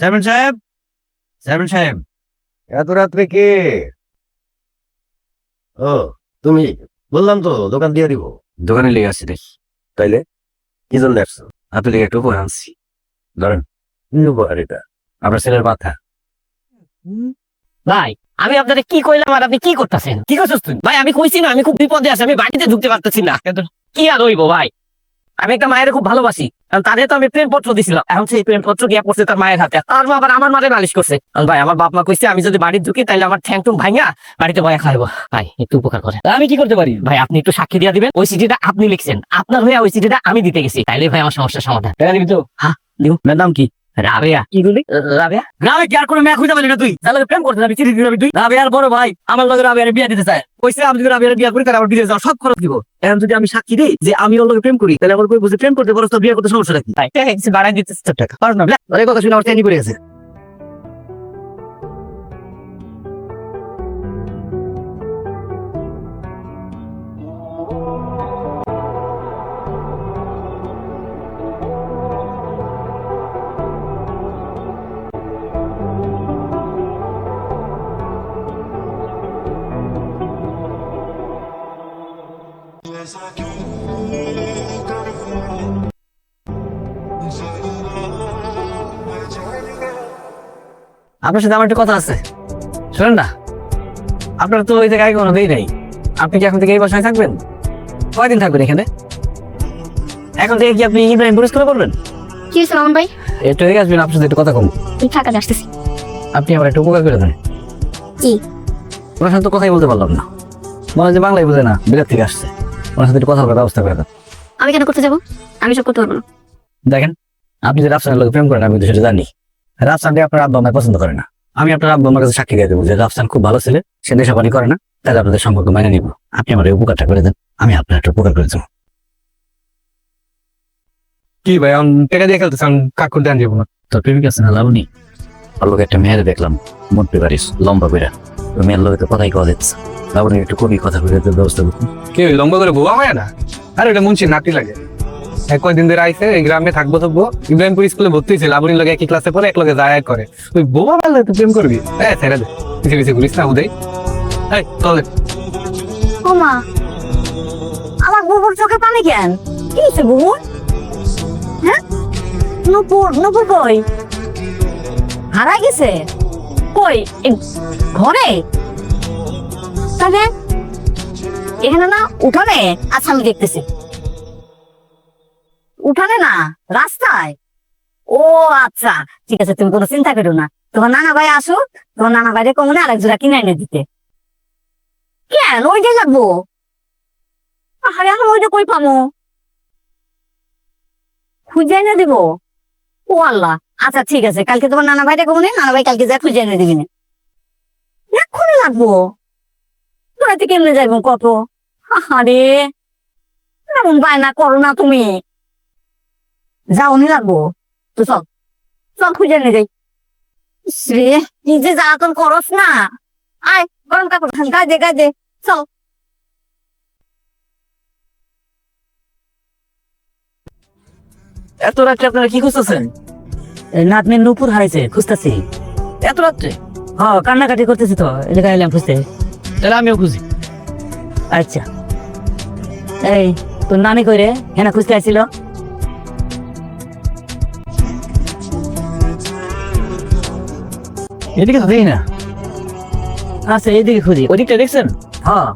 Chairman সাহেব chairman সাহেব এত রাত্রে কে? ও তুমি? বললাম তো দোকান দিয়ে দিব। দোকানে লেগে আসছি দেখি। তাইলে? কি জন্য আসছো? আপনি লেগে একটু উপহার আনছি। ধরেন উপহার এটা? আপনার ছেলের মাথা। ভাই আমি আপনাদের কি কইলাম আর আপনি কি করতেছেন? কি করছিস তুই? ভাই আমি কইছি না আমি খুব বিপদে আছি আমি বাড়িতে ঢুকতে পারতেছি না। কি আর হইব ভাই? আমি একটা মায়ের খুব ভালোবাসি। কারণ তাদের তো আমি প্রেম পত্র দিছিলাম। এখন সেই প্রেম পত্র গিয়া পড়ছে তার মায়ের হাতে। তার মা আবার আমার মারে নালিশ করছে। ভাই আমার বাপ মা কইছে আমি যদি বাড়ির ঢুকি তাহলে আমার ঠ্যাং টুং ভাঙা বাড়িতে বয়া খাইবো ভাই একটু উপকার করে আমি কি করতে পারি? ভাই আপনি একটু সাক্ষী দিয়ে দিবেন। ওই চিঠিটা আপনি লিখছেন। আপনার হয়ে ওই চিঠিটা আমি দিতে গেছি। তাইলে ভাই আমার সমস্যার সমাধান। দিবি তো। হ্যাঁ, দিব। ম্যাডাম কি? রাবেয়া। কি বলি? রাবেয়া? গ্রামে কি আর কোনো মেয়ে খুঁজে পালি না তুই? তাহলে প্রেম করতে যাবি চিঠি দিবি তুই? রাবিয়ার বড় ভাই আমার লগে রাবিয়ার বিয়ে দিতে চায়। কইছে আমি যদি রাবিয়ার বিয়ে করি তাহলে আমার বিদেশ যাওয়ার সব খরচ দিব। এখন যদি আমি সাক্ষী দিই যে আমি ওর লগে প্রেম করি তাহলে আমার কই বুঝে প্রেম করতে পারো তো বিয়ে করতে সমস্যা নাকি বাড়াই টাকা। পারো না কথা শুনে আমার টেনি পড়ে গেছে। আপনার সাথে আমার একটা কথা আছে। শোনেন না। আপনার তো ওই জায়গায় কোনো দেই নাই। আপনি কি এখন থেকে এই বাসায় থাকবেন? কয়দিন থাকবেন এখানে? এখন থেকে কি আপনি ইব্রাহিমপুর স্কুলে পড়বেন? কি হয়েছে মামুন ভাই? একটু এদিকে আসবেন আপনার সাথে একটু কথা কম। তুই থাকা আসতেছি। আপনি আমার একটু উপকার করে দেন। কি? ওনার সাথে তো কথাই বলতে পারলাম না। মনে হচ্ছে বাংলায় বোঝে না বিরাট থেকে আসছে। ওনার সাথে একটু কথা বলার ব্যবস্থা করে দেন। আমি কেন করতে যাব? আমি সব করতে পারব না। দেখেন আপনি যে রাফসানের লোক প্রেম করেন আমি কিন্তু সেটা জানি। রাফসানকে আপনার আব্বা আমায় পছন্দ করে না। আমি আপনার আব্বা আমার কাছে সাক্ষী দিয়ে দেবো যে রাফসান খুব ভালো ছেলে সে নেশাপানি করে না তাহলে আপনাদের সম্পর্ক মেনে নিব। আপনি আমার উপকারটা করে দেন আমি আপনার একটা উপকার করে দেবো। কি ভাই আমি টাকা দিয়ে খেলতেছি কাকুর দেন যাব না। তোর প্রেমিক আছে না লোক একটা মেয়ের দেখলাম মন্ত্রী পারিস লম্বা করে ওই মেয়ের তো কথাই কথা দিচ্ছে লাবণী একটু কমই কথা বলে ব্যবস্থা করুন কি লম্বা করে বোবা হয় না? আরে ওটা মুন্সি নাতি লাগে। কয়দিন ধরে গ্রামে থাকব থাকব। ইব্রাহিমপুর স্কুলে ভর্তি লাবণীর লগে একই ক্লাসে পড়ে এক লগে যায় করে। ওই বোবা তুই প্রেম করবি? হ্যাঁ ছেড়ে দে। ঘুরিস না উদয় আমার চোখে পানি কেন? কি হ্যাঁ? নুপুর নুপুর কই? হারা গেছে? কই? ঘরে? এখানে না, উঠানে? আচ্ছা আমি দেখতেছি। উঠানে না, রাস্তায়? ও আচ্ছা ঠিক আছে, তুমি কোনো চিন্তা করো না। তোমার নানা ভাই আসুক তোমার নানা ভাইরে কমনে আরেক জোড়া কিনে এনে দিতে। কেন? ওইটা লাগবো? আমি কই পামো খুঁজে এনে দিব? ও আল্লাহ। আচ্ছা ঠিক আছে, কালকে তোমার নানা ভাইটা কমনে, নানা ভাই কালকে যা খুঁজে এনে দিবি না। এক্ষুনি লাগবো? তোরাতে কেমনে যাইব কত? আরে এমন বায়না করো না তুমি। যাও নি লাগবো। তো চল। চল খুঁজে এনে যাই। ইস রে কি যে জ্বালাতন করস না। আয় গরম কাপড় গায়ে দে গায়ে চল। এত রাত্রে আপনারা কি খুঁজতেছেন? নাতনির নুপুর হারাইছে খুঁজতেছি। এত রাত্রে? হ্যাঁ কান্নাকাটি করতেছি তো এলাকা এলাম খুঁজতে। তাহলে আমিও খুঁজি। আচ্ছা। এই তোর নানি কই রে? হেনা খুঁজতে আসছিল এদিকে তো দেখি না। আচ্ছা এইদিকে খুঁজি। ওদিকটা দেখছেন? হ্যাঁ।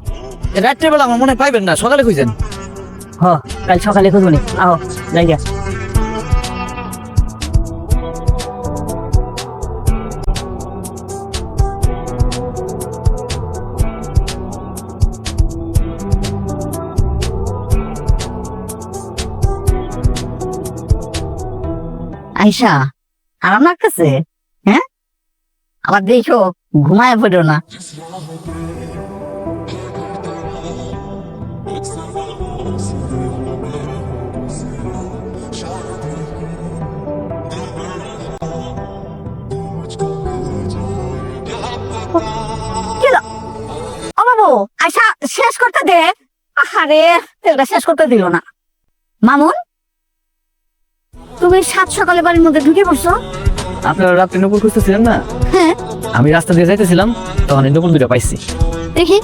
রাত্রে বেলা আমার মনে পাইবেন না সকালে খুঁজেন। হ্যাঁ কাল সকালে খুঁজবনি আও জায়গা আইসা আরাম লাগতেছে? আবার দেখো, ঘুমায় পড়ো না। আইসা শেষ করতে দে। আরে তেলটা শেষ করতে দিল না। মামুন, তুমি সাত সকালে বাড়ির মধ্যে ঢুকে পড়ছো? আপনারা রাত্রে নপুর খুঁজতেছিলেন না? হ্যাঁ। আমি রাস্তা দিয়ে যাইতেছিলাম তখন নপুর দুটো পাইছি। দেখি।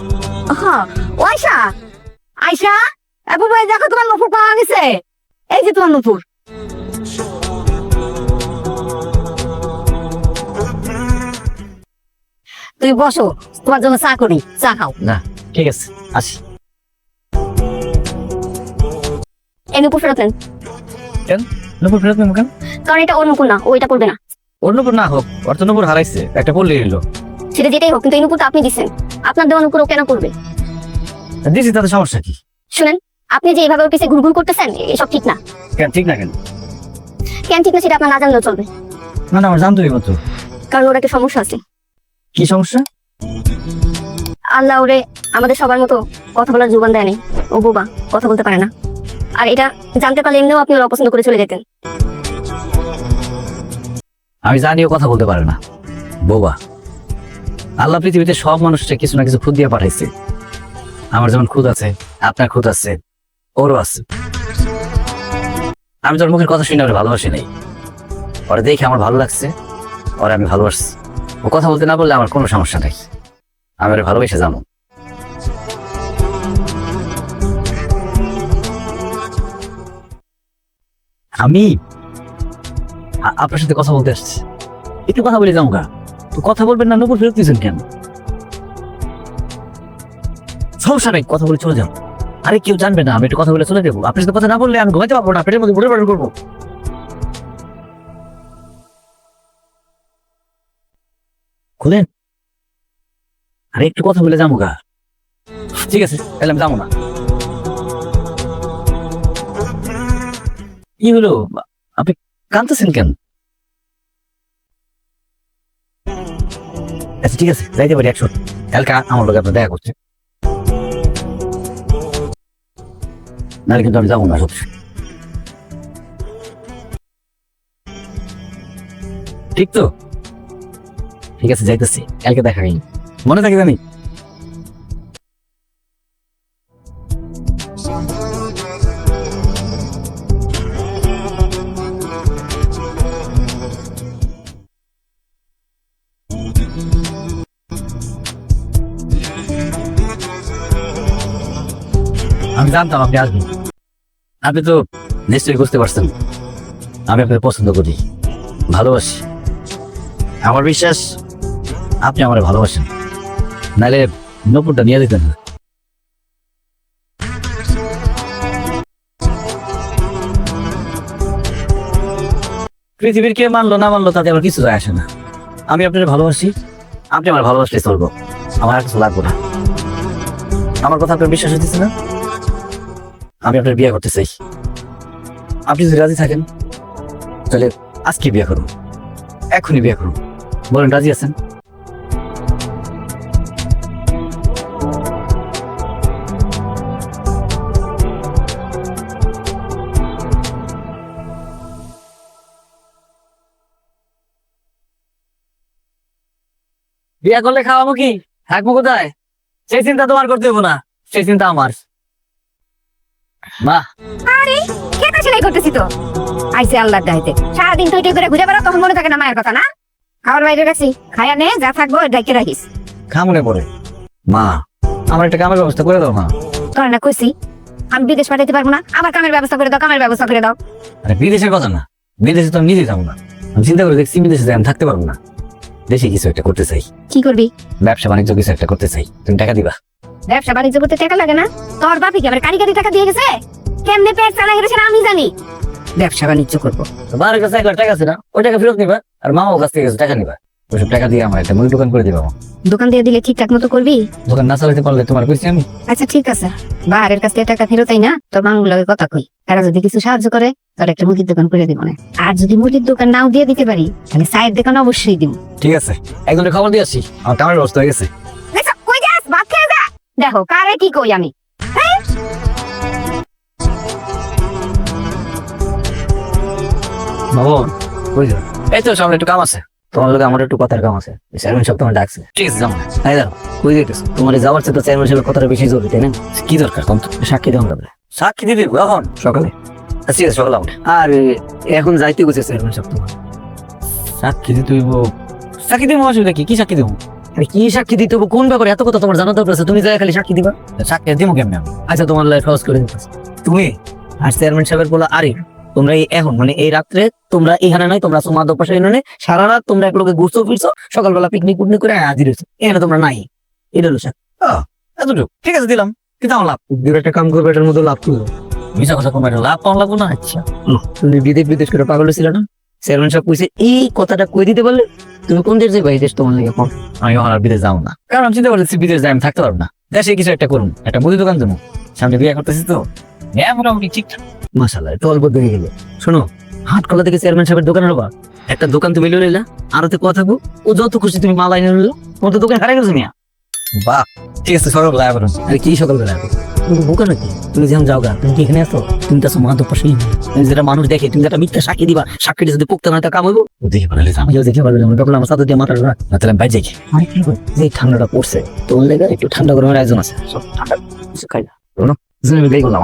হ্যাঁ ও আয়সা আয়সা আপু ভাই দেখো তোমার নুপুর পাওয়া গেছে। এই যে তোমার নুপুর। তুই বসো তোমার জন্য চা করি চা খাও। না ঠিক আছে আসি। এই নুপুর ফেরত নেন। নপুর ফেরত নেব কেন? কারণ এটা ওর নুপুর না ও এটা করবে না। ওর না হোক ওর হারাইছে একটা পড়লে এলো সেটা যেটাই হোক কিন্তু এই নুপুরটা আপনি দিচ্ছেন আপনার দেওয়া নুপুর ও কেন করবে? দিছি তাতে সমস্যা কি? শুনেন আপনি যে এইভাবে পিছিয়ে ঘুরঘুর করতেছেন এসব ঠিক না। কেন ঠিক না কেন? কেন ঠিক না সেটা আপনার না জানলেও চলবে। না না আমার জানতে হইব তো। কারণ ওর একটা সমস্যা আছে। কি সমস্যা? আল্লাহ ওরে আমাদের সবার মতো কথা বলার জুবান দেয়নি ও বোবা কথা বলতে পারে না। আর এটা জানতে পারলে এমনিও আপনি ওর অপছন্দ করে চলে যেতেন। আমি জানি ও কথা বলতে পারে না। বোবা আল্লাহ পৃথিবীতে সব মানুষকে কিছু না কিছু খুদ দিয়ে পাঠাইছে। আমার যেমন খুদ আছে, আপনার খুদ আছে, ওরও আছে। আমি তোর মুখের কথা শুনে ওরে ভালোবাসি নাই। ওরা দেখে আমার ভালো লাগছে, ওরা আমি ভালোবাসছি। ও কথা বলতে না বললে আমার কোনো সমস্যা নেই। আমি ওরা ভালোবেসে জানো। আমি আপনার সাথে কথা বলতে আসছি। একটু কথা বলে যাও গা তো কথা বলবেন না, নপুর ফেরত দিয়েছেন কেন? সমস্যা নেই, কথা বলে চলে যাও। আরে কেউ জানবে না, আমি একটু কথা বলে চলে যাব। আপনার সাথে কথা না বললে আমি ঘুমাইতে পারব না, পেটের মধ্যে বুড়ে বাড়ি করব। খুলেন। আরে একটু কথা বলে যাব গা ঠিক আছে, তাহলে আমি যাব না। কি হলো? কাঁদতেছেন কেন? আচ্ছা ঠিক আছে, যাইতে পারি একশো কালকে আমার লোক আপনার দেখা করছে। নাহলে কিন্তু আমি যাব না সব ঠিক তো? ঠিক আছে, যাইতেছি। কালকে দেখা হয়নি। মনে থাকে জানি। জানতাম আপনি আসবেন। আপনি তো নিশ্চয়ই বুঝতে পারছেন। আমি আপনাকে পছন্দ করি। ভালোবাসি। আমার বিশ্বাস, আপনি আমার ভালোবাসেন। নাহলে নপুরটা নিয়ে দিতেন পৃথিবীর কে মানলো, না মানলো, তাতে আমার কিছু যায় আসে না। আমি আপনার ভালোবাসি, আপনি আমার ভালোবাসলে চলবো। আমার আর কিছু লাগবে না। আমার কথা আপনার বিশ্বাস হচ্ছে না? আমি আপনার বিয়ে করতে চাই। আপনি যদি রাজি থাকেন, তাহলে আজকে বিয়ে করুন। এখনই বিয়ে করুন। বলেন, রাজি আছেন? বিয়ে করলে খাওয়াবো কি? থাকব কোথায়? সেই চিন্তা তোমার করতে হব না। সেই চিন্তা আমার। মা খেতে সেলাই করতেছি তো? আইসে আল্লাহর দাইতে সারাদিন তুই তুই করে ঘুরে বেড়া তখন মনে থাকে না মায়ের কথা না? খাবার বাইরে রাখছি খাইয়া নে যা থাকব ডাইকে রাখিস। খামনে পড়ে। মা আমার একটা কামের ব্যবস্থা করে দাও মা। তোর না কইছি আমি বিদেশ পাঠাইতে পারব না আমার কামের ব্যবস্থা করে দাও কামের ব্যবস্থা করে দাও। আরে বিদেশের কথা না। বিদেশে তো আমি নিজে যাব না। আমি চিন্তা করে দেখছি বিদেশে যাই আমি থাকতে পারব না। দেশে কিছু একটা করতে চাই। কি করবি? ব্যবসা বাণিজ্য কিছু একটা করতে চাই। তুমি টাকা দিবা। ব্যবসা বাণিজ্য করতে টাকা লাগে না? তোর বাপি কি আমার কারিগরি টাকা দিয়ে গেছে? কেমনে পেট চালা গেছে আমি জানি। ব্যবসা বাণিজ্য করব। তো বাবার কাছে এক লাখ টাকা আছে না? ওই টাকা ফেরত নিবা আর মামাও কাছ থেকে টাকা নিবা। ওইসব টাকা দিয়ে আমার একটা মুড়ি দোকান করে দিবা। দোকান দিয়ে দিলে ঠিকঠাক মতো করবি? দোকান না চালাতে পারলে তোমার কইছি আমি। আচ্ছা ঠিক আছে। বাহারের কাছ থেকে টাকা ফেরতাই না তোর মামুর কথা কই। তারা যদি কিছু সাহায্য করে তাহলে একটা মুদির দোকান করে দিব না। আর যদি মুদির দোকান নাও দিয়ে দিতে পারি তাহলে চায়ের দোকান অবশ্যই দিব। ঠিক আছে। একজনের খবর দিয়ে আসছি আমার কামের ব্যবস্থা হয়ে গেছে। দেখো কারে কি কই আমি? মামন কই এই তো সামনে একটু কাম আছে। তোমার লোক আমার একটু কথার কাম আছে। চেয়ারম্যান সব তোমার ডাকছে। ঠিক আছে যাও। এই দাও কই যেতেছ তোমার যাওয়ার চেয়ে তো চেয়ারম্যান সাহেবের কথাটা বেশি জরুরি তাই না? কি দরকার সাক্ষী দেওয়া যাবে সাক্ষী দিবি কখন? সকালে। আচ্ছা, ঠিক আছে সকালে। আর এখন যাইতে গেছে চেয়ারম্যান সাহেব তোমার। সাক্ষী দিতে সাক্ষী দিব অসুবিধা কি? কি সাক্ষী দিব? আরে কি সাক্ষী দিতে হবে? কোন ব্যাপারে? এত কথা তোমার জানা দরকার আছে। তুমি খালি সাক্ষী দিবা। সাক্ষী দিব কেমন আমি? আচ্ছা তোমার লাইফ সহজ করে দিতেছি। তুমি? আর চেয়ারম্যান সাহেবের বলা আরে তোমরা এই এখন মানে এই রাত্রে তোমরা এখানে নাই তোমরা পাশে সারা রাত তোমরা এক লোকে ঘুরছো ফিরছো সকালবেলা পিকনিক করে হাজির হয়েছো। এখানে তোমরা নাই। এটা হলো। এতটুকু। ঠিক আছে দিলাম। কিন্তু আমার লাভ দুই একটা কাম করবে এটার মধ্যে লাভ করবে মিশা কথা কমে লাভ পাওয়া লাগবো না। আচ্ছা। তুমি বিদেশ বিদেশ করে পাগল ছিল না? চেয়ারম্যান সাহেব কইছে এই কথাটা কই দিতে পারলে? তুমি কোন দেশ যাবে এই দেশ তোমার লাগে কম। আমি আর বিদেশ যাব না। কারণ আমি চিন্তা বিদেশ যাই আমি থাকতে পারব না। দেশে কিছু একটা করুন। একটা মুদি দোকান দেবো সামনে বিয়ে করতেছি তো। হ্যাঁ মোটামুটি ঠিকঠাক মাসাল্লাহ তো অল্প হয়ে গেল। শোনো হাট কলা থেকে চেয়ারম্যান সাহেবের দোকানের বা একটা দোকান তুমি লই নিলা আর ওতে কথা থাকব ও যত খুশি তুমি মাল আইনে নিলো। তোমার তো দোকান হারাই গেছে মিয়া। বাহ ঠিক আছে করুন আরে কি সকালবেলা তুমি বোকা নাকি? তুমি যেমন যাও গা তুমি কি এখানে আসো তুমি তো পাশেই। তুমি যেটা মানুষ দেখে তুমি যেটা মিথ্যা সাক্ষী দিবা। সাক্ষীটা যদি পোক্তা না তা কাম হইব? দেখি পারলে আমি দেখে আমার সাথে দিয়ে রাখ। না তাহলে বাইরে যাই। আমি কি যে ঠান্ডাটা পড়ছে তোর লেগে একটু ঠান্ডা গরমের আয়োজন আছে। সব ঠান্ডা কিছু খাই না। করলাম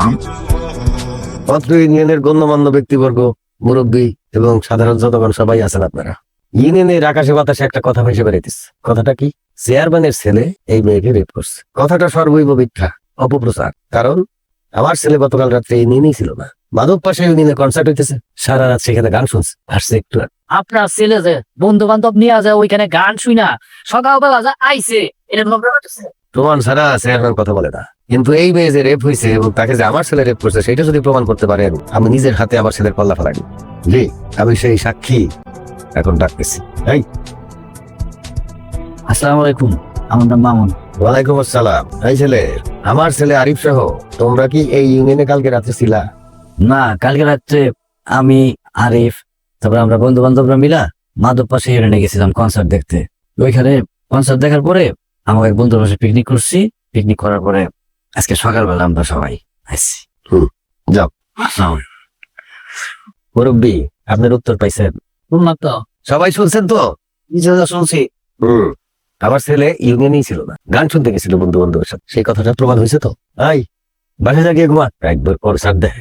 অত্র ইউনিয়নের গণ্যমান্য ব্যক্তিবর্গ মুরব্বী এবং সাধারণ জনগণ সবাই আছেন আপনারা। ইউনিয়নের আকাশে বাতাসে একটা কথা ভেসে বেড়াইতেছে। কথাটা কি? চেয়ারম্যানের ছেলে এই মেয়েকে রেপ করছে। কথাটা সর্বৈব মিথ্যা। অপপ্রচার। কারণ আমার ছেলে গতকাল রাত্রে ইউনিয়নই ছিল না। মাধব পাশে ইউনিয়নের কনসার্ট হইতেছে। সারা রাত সেখানে গান শুনছে। আসছে একটু আপনার ছেলে যে বন্ধু বান্ধব নিয়ে যায় ওইখানে গান শুই না। সকালবেলা যা আইছে এটা তোমার ব্যাপার আছে? প্রমাণ চেয়ারম্যান কথা বলে না। কিন্তু এই মেয়ে যে রেপ হয়েছে এবং তাকে যে আমার ছেলে রেপ করছে সেটা যদি প্রমাণ করতে পারেন আমি নিজের হাতে আমার ছেলের পাল্লা ফেলাই জি আমি সেই সাক্ষী এখন ডাকতেছি। এই। আসসালামু আলাইকুম। আমার নাম মামুন। ওয়ালাইকুম আসসালাম। এই ছেলে আমার ছেলে আরিফ সহ তোমরা কি এই ইউনিয়নে কালকে রাত্রে ছিলা? না কালকে রাত্রে আমি আরিফ তারপর আমরা বন্ধু বান্ধবরা মিলা মাধব পাশে হেরে গেছিলাম কনসার্ট দেখতে। ওইখানে কনসার্ট দেখার পরে আমার এক বন্ধুর পাশে পিকনিক করছি। পিকনিক করার পরে আজকে সকালবেলা আমরা সবাই আসছি। যাও। মুরব্বী আপনার উত্তর পাইছেন? শুনলাম তো সবাই শুনছেন তো? শুনছি। হুম। আমার ছেলে ইউনিয়নেই ছিল না। গান শুনতে গেছিল বন্ধু বান্ধবের সাথে। সেই কথাটা প্রমাণ হয়েছে তো? আই বাসায় গিয়ে ঘুমা। একবার পর সার দেয়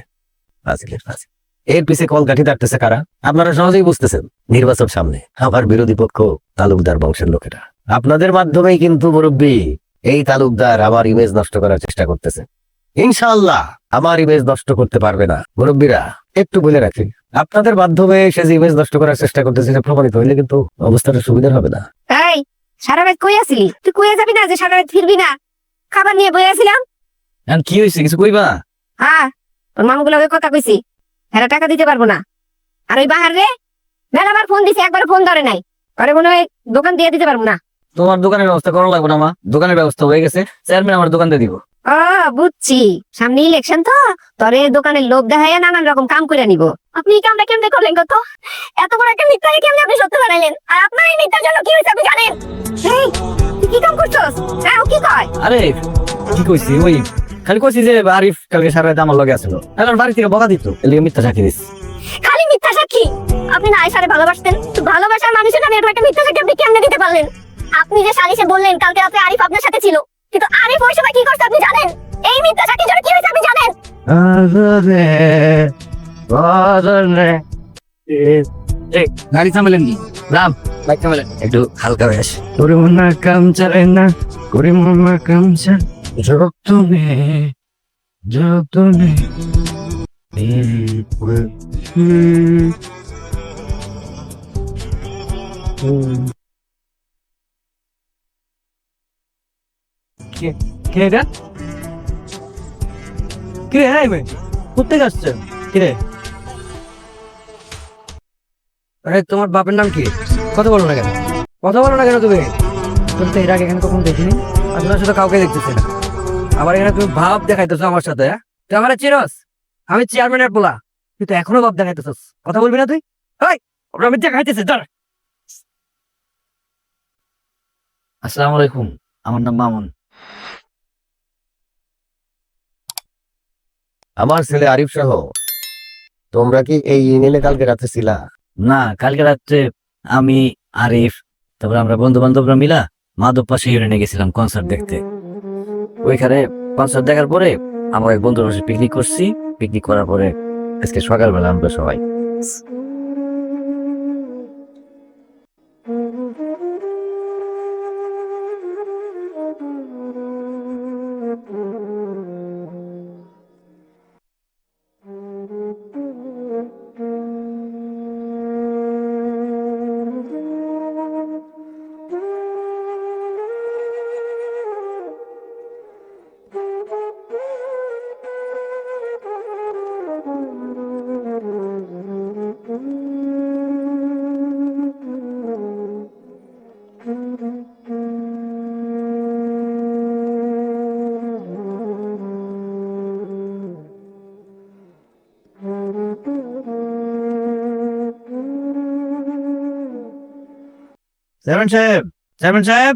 ফাজিলের ফাজিল। এর পিছে কল কাঠি ডাকতেছে কারা? আপনারা সহজেই বুঝতেছেন। নির্বাচন সামনে। আমার বিরোধী পক্ষ তালুকদার বংশের লোকেরা। আপনাদের মাধ্যমেই কিন্তু মুরব্বী এই তালুকদার আমার ইমেজ নষ্ট করার চেষ্টা করতেছে। ইনশাআল্লাহ আমার ইমেজ নষ্ট করতে পারবে না। মুরব্বীরা একটু বলে রাখি। আপনাদের মাধ্যমে সে যে ইমেজ নষ্ট করার চেষ্টা করতেছে সেটা প্রমাণিত হইলে কিন্তু অবস্থাটা সুবিধার হবে না। এই সারা রাত কই আসিলি তুই কই যাবি না যে সারা রাত ফিরবি না? খাবার নিয়ে বই আসিলাম এখন কি হয়েছে কিছু কইবা? হ্যাঁ তোর মামুগুলোকে কথা কইছি। এরা টাকা দিতে পারব না। আর ওই বাহার রে মেলাবার ফোন দিছে একবার ফোন ধরে নাই। পরে মনে হয় দোকান দিয়ে দিতে পারব না। তোমার দোকানের ব্যবস্থা করা লাগবে না মা। দোকানের ব্যবস্থা হয়ে গেছে। চেয়ারম্যান আমার দোকান দিয়ে দিব। ও বুঝছি। সামনে ইলেকশন তো তোর এই দোকানের লোক দেখাইয়া নানান রকম কাম করে নিব। আপনি এই কামটা কেমনে করলেন কত এত বড় একটা কেমনে আপনি সত্য বানাইলেন? আর আপনার এই মিথ্যার জন্য কি হয়েছে আপনি জানেন? এই, তুই কি কাম করছস? হ্যাঁ ও কি কয়? আরে কি কইছি ওই খালি কইছি যে আরিফ কালকে সারা রাত আমার লগে আসলো এখন বাড়ি থেকে বকা দিত এর লিগে মিথ্যা সাক্ষী দিস। খালি মিথ্যা সাক্ষী? আপনি না আয়সারে ভালোবাসতেন? তো ভালোবাসার মানুষের নামে এরকম একটা মিথ্যা সাক্ষী আপনি কেমনে দিতে পারলেন? আপনি যে সালিশে বললেন কালকে রাতে আরিফ আপনার সাথে ছিল। কিন্তু আরিফ ওই কি করছে আপনি জানেন? এই মিথ্যা সাক্ষীর জন্য কি হয়েছে আপনি জানেন? গাড়ি থামালেন কি রাম, বাইক থামালেন। একটু হালকা হয়ে আসে। করে মনা কাম চালে না, করে মনা কাম চাল। যতনে যতনে কে এটা? কিরে হ্যাঁ ভাই কোথেকে আসছেন কিরে? আরে, তোমার বাপের নাম কি? কথা বলো না কেন? কথা বলো না কেন তুমি? তুমি তো এর আগে এখানে কখনো দেখিনি। আর তোমার সাথে কাউকে দেখতেছি না। আবার এখানে তুমি ভাব দেখাইতেছো আমার সাথে হ্যাঁ? তুই আমার চিরস আমি চেয়ারম্যানের পোলা। তুই তো এখনও ভাব দেখাইতেছস। কথা বলবি না তুই? ওই আমি দেখাইতেছি ধর। আসসালামু আলাইকুম। আমার নাম মামুন। আমার ছেলে আরিফ সহ। তোমরা কি এই ইউনিয়নে কালকে রাতে ছিলা? না, কালকে রাত্রে আমি, আরিফ, তারপর আমরা বন্ধু বান্ধবরা মিলা মাধব পাশে ইউরেনে গেছিলাম কনসার্ট দেখতে। ওইখানে কনসার্ট দেখার পরে আমার এক বন্ধুর পিকনিক করছি। পিকনিক করার পরে আজকে সকালবেলা আমরা সবাই চেয়ারম্যান সাহেব চেয়ারম্যান সাহেব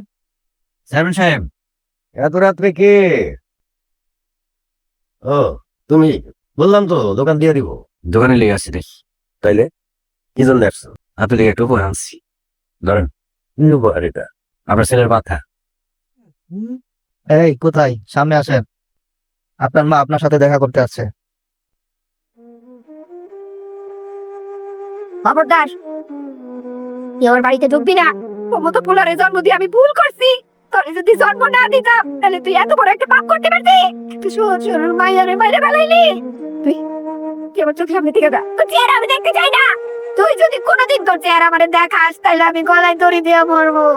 চেয়ারম্যান সাহেব এত রাত্রে কে? ও তুমি? বললাম তো দোকান দিয়ে দিব। দোকানে লেগে আসছি দেখি। তাইলে? কি জন্য আসছো? আপনি লেগে একটু উপহার আনছি। ধরেন কি উপহার এটা? আপনার ছেলের মাথা। এই কোথায়? সামনে আসেন। আপনার মা আপনার সাথে দেখা করতে আছে খবরদার তুই আমার বাড়িতে ঢুকবি না। মতো পোলারে জন্ম দিয়ে আমি ভুল করছি। তোরে যদি জন্ম না দিতাম, তাহলে তুই এত বড় একটা পাপ করতে পারতি। তুই সহজ সরল মাইয়ারে বেলাইলি তুই তুই আমার চোখের সামনে তোর চেহারা আমি দেখতে চাই না। তুই যদি কোনোদিন তোর চেহারা আমার দেখাস, তাহলে আমি গলায় দড়ি দিয়ে মরবো।